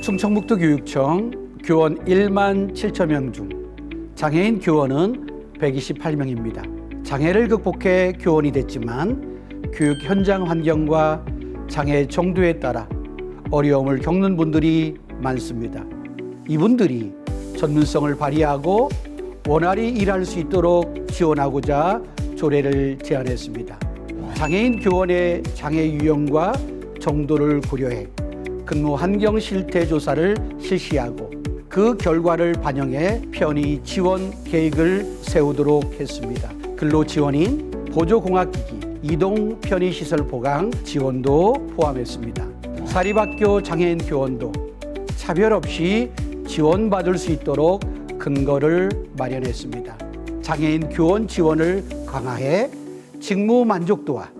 충청북도 교육청 교원 1만 7천 명 중 장애인 교원은 128명입니다. 장애를 극복해 교원이 됐지만 교육 현장 환경과 장애 정도에 따라 어려움을 겪는 분들이 많습니다. 이분들이 전문성을 발휘하고 원활히 일할 수 있도록 지원하고자 조례를 제안했습니다. 장애인 교원의 장애 유형과 정도를 고려해 근무 환경 실태 조사를 실시하고 그 결과를 반영해 편의 지원 계획을 세우도록 했습니다. 근로 지원인 보조공학기기, 이동 편의시설 보강 지원도 포함했습니다. 사립학교 장애인 교원도 차별 없이 지원받을 수 있도록 근거를 마련했습니다. 장애인 교원 지원을 강화해 직무 만족도와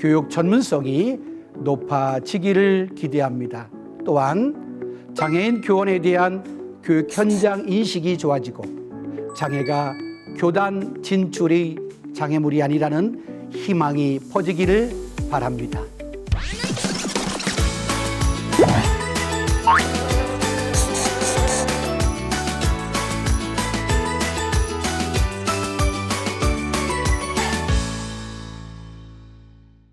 교육 전문성이 높아지기를 기대합니다. 또한 장애인 교원에 대한 교육 현장 인식이 좋아지고 장애가 교단 진출이 장애물이 아니라는 희망이 퍼지기를 바랍니다.